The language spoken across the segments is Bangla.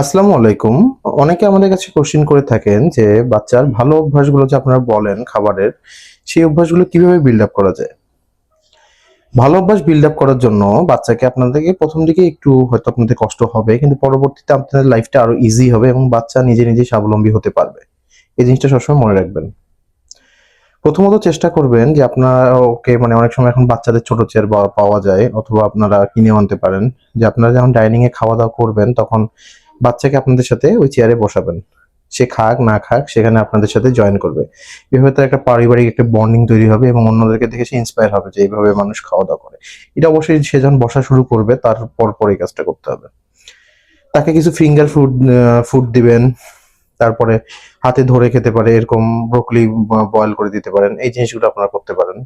আসসালামু আলাইকুম। অনেকে আমাদের কাছে কোশ্চেন করে থাকেন যে, বাচ্চার ভালো অভ্যাসগুলো যে আপনারা বলেন খাবারের, সেই অভ্যাসগুলো কীভাবে বিল্ড আপ করা যায়? ভালো অভ্যাস বিল্ড আপ করার জন্য বাচ্চাকে আপনাদেরকে প্রথম দিকে একটু হয়তো আপনাদের কষ্ট হবে, কিন্তু পরবর্তীতে আপনাদের লাইফটা আরও ইজি হবে এবং বাচ্চা নিজে নিজে স্বাবলম্বী হতে পারবে। এই জিনিসটা সবসময় মনে রাখবেন। প্রথমত চেষ্টা করবেন যে আপনারা ওকে মানে অনেক সময় এখন বাচ্চাদের ছোট চেয়ার পাওয়া যায়, অথবা আপনারা কিনে আনতে পারেন। যে আপনারা যখন ডাইনিং এ খাওয়া দাওয়া করবেন, তখন বাচ্চাকে আপনাদের সাথে ওই চেয়ারে বসাবেন। সে খাক, না খাক, সেখানে আপনাদের সাথে জয়েন করবে। এভাবে তার একটা পারিবারিক একটা বন্ডিং তৈরি হবে এবং অন্যদেরকে দেখে সে ইন্সপায়ার হবে যে এইভাবে মানুষ খাওয়া দাওয়া করে। এটা অবশ্যই সে যখন বসা শুরু করবে তারপর পর এই কাজটা করতে হবে। তাকে কিছু ফিঙ্গার ফুড ফুড দিবেন, তারপরে হাতে ধরে খেতে পারে, এরকম ব্রোকলি বয়েল করে দিতে পারেন, এই জিনিসগুলো আপনারা করতে পারেন।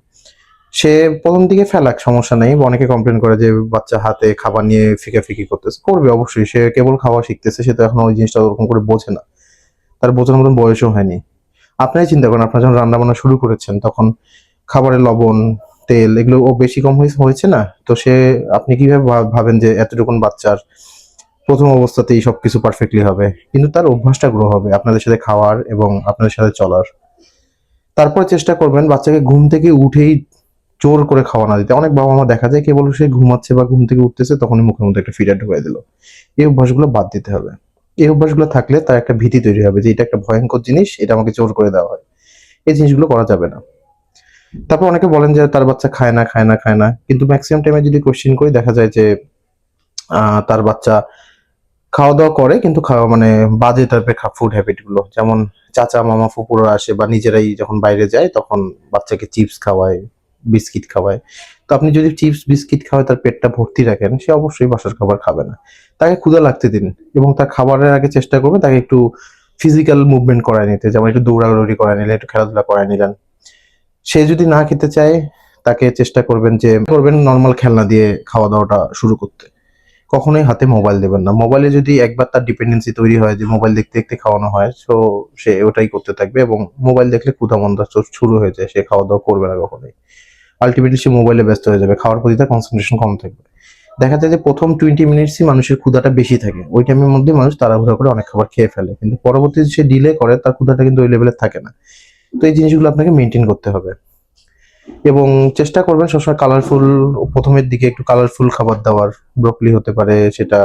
সে প্রথম দিকে ফেলাক, সমস্যা নেই। অনেকে কমপ্লেন করে যে বাচ্চা হাতে খাবার নিয়ে ফিকাফিকি করতেছে। করবে অবশ্যই, সে কেবল খাওয়া শিখতেছে, সে তো এখন ওই জিনিসটা ওরকম করে বোঝে না। তার বোঝার মতন বয়সও হয়নি। আপনারাই চিন্তা করেন, আপনারা যখন রান্না বান্না শুরু করেছেন, তখন খাবারের লবণ, তেল, এগুলো ও বেশি কম হয়েছে না? তো সে, আপনি কীভাবে ভাবেন যে এতটুকুন বাচ্চার প্রথম অবস্থাতেই সবকিছু পারফেক্টলি হবে? কিন্তু তার অভ্যাসটা গ্রো হবে, আপনাদের সাথে খাওয়ার এবং আপনাদের সাথে চলার। তারপরে চেষ্টা করবেন বাচ্চাকে ঘুম থেকে উঠেই জোর করে খাওয়া না দিতে। অনেক বাবা মা দেখা যায়, কেবল সে ঘুমাচ্ছে বা ঘুম থেকে উঠতেছে, তখনই মুখের মধ্যে একটা ফিডার ঢুকিয়ে দিল। এই অভ্যাসগুলো বাদ দিতে হবে। এই অভ্যাসগুলো থাকলে তার একটা ভীতি তৈরি হবে যে, এটা একটা ভয়ঙ্কর জিনিস, এটা আমাকে জোর করে দেওয়া হয়। এই জিনিসগুলো করা যাবে না। তারপর অনেকে বলেন যে, তার বাচ্চা খায় না খায় না খায় না। কিন্তু ম্যাক্সিমাম টাইমে যদি কোশ্চেন করি, দেখা যায় যে তার বাচ্চা খাওয়া দাওয়া করে, কিন্তু খাওয়া মানে বাজে টাইপের ফুড হ্যাবিটগুলো। যেমন চাচা মামা ফুপুরা আসে বা নিজেরাই যখন বাইরে যায়, তখন বাচ্চাকে চিপস খাওয়ায়। বিস্কিট খাওয়ায়। তো আপনি যদি চিপস, বিস্কিট খাওয়ায় তার পেটটা ভর্তি রাখেন, সে অবশ্যই বাসার খাবার খাবে না। তাকে ক্ষুধা লাগতে দিন এবং তার খাবারের আগে চেষ্টা করবেন তাকে একটু ফিজিক্যাল মুভমেন্ট করায় নিতে, যেমন একটু দৌড়াদৌড়ি করায় নিলেন একটু খেলাধুলা করায় নিলেন। সে যদি না খেতে চায়, তাকে চেষ্টা করবেন যে, করবেন নর্মাল খেলনা দিয়ে খাওয়া দাওয়াটা শুরু করতে। কখনোই হাতে মোবাইল দেবেন না। মোবাইলে যদি একবার তার ডিপেন্ডেন্সি তৈরি হয়, যে মোবাইল দেখতে দেখতে খাওয়ানো হয় তো সে ওটাই করতে থাকবে এবং মোবাইল দেখলে ক্ষুধা মন্দা চো- শুরু হয়ে যায়, সে খাওয়া দাওয়া করবে না কখনোই। আলটিমেটলি সে মোবাইলে ব্যস্ত হয়ে যাবে, খাওয়ার প্রতি তার কনসেন্ট্রেশন কম থাকবে। দেখা যায় যে প্রথম টোয়েন্টি মিনিটসই মানুষের ক্ষুধাটা বেশি থাকে। ওই টাইমের মধ্যে মানুষ তাড়াহুড়া করে অনেক খাবার খেয়ে ফেলে। কিন্তু পরবর্তীতে সে ডিলে করে, তার ক্ষুধাটা কিন্তু ওই লেভেলে থাকে না। তো এই জিনিসগুলো আপনাকে মেনটেন করতে হবে। এবং চেষ্টা করবেন সবসময় কালারফুল প্রথমের দিকে একটু কালারফুল খাবার দাবার ব্রোকলি হতে পারে, সেটা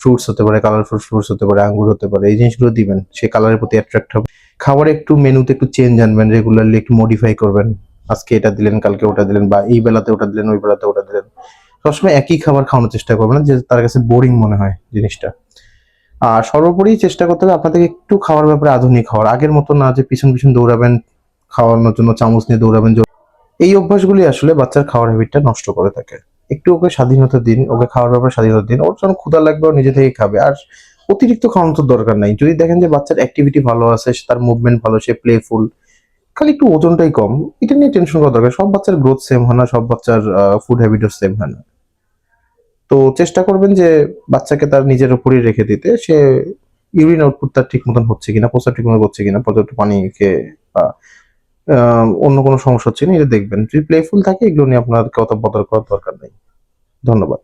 ফ্রুটস হতে পারে কালারফুল ফ্রুটস হতে পারে, আঙ্গুর হতে পারে, এই জিনিসগুলো দিবেন। সে কালারের প্রতি অ্যাট্রাক্ট হবে। খাবারে একটু মেনুতে একটু চেঞ্জ আনবেন রেগুলারলি একটু মডিফাই করবেন। আজকে এটা দিলেন, কালকে ওটা দিলেন বা এই বেলাতে ওটা দিলেন, ওই বেলাতে ওটা দিলেন। সবসময় একই খাবার খাওয়ানোর চেষ্টা করবেন যে তার কাছে বোরিং মনে হয় জিনিসটা। আর সর্বোপরি চেষ্টা করতে হবে আপনাদেরকে একটু খাওয়ার ব্যাপারে আধুনিক হওয়ার আগের মতো না যে পিছন পিছন দৌড়াবেন, খাওয়ানোর জন্য চামচ নিয়ে দৌড়াবেন এই অভ্যাসগুলি আসলে বাচ্চার খাওয়ার হ্যাবিটটা নষ্ট করে থাকে। একটু ওকে স্বাধীনতা দিন, ওকে খাওয়ার ব্যাপারে স্বাধীনতা দিন। ওর যখন ক্ষুধা লাগবে নিজে থেকে খাবে। আর অতিরিক্ত খাওয়ানোর দরকার নাই। যদি দেখেন যে বাচ্চার অ্যাক্টিভিটি ভালো আছে তার মুভমেন্ট ভালো, সে প্লেফুল খালি একটু ওজনটাই কম, এটা নিয়ে টেনশন করা দরকার। সব বাচ্চার গ্রোথ সেম হয় না, সব বাচ্চার ফুড হ্যাবিটও সেম হয় না। তো চেষ্টা করবেন যে বাচ্চাকে তার নিজের উপরই রেখে দিতে। সে ইউরিন আউটপুট তার ঠিক মতন হচ্ছে কিনা, প্রস্রাব ঠিক মতো করছে কিনা, পর্যাপ্ত পানি খেয়ে বা অন্য কোনো সমস্যা হচ্ছে না এটা দেখবেন। যদি প্লেফুল থাকে, এগুলো নিয়ে আপনার কত বদল করার দরকার নেই। ধন্যবাদ।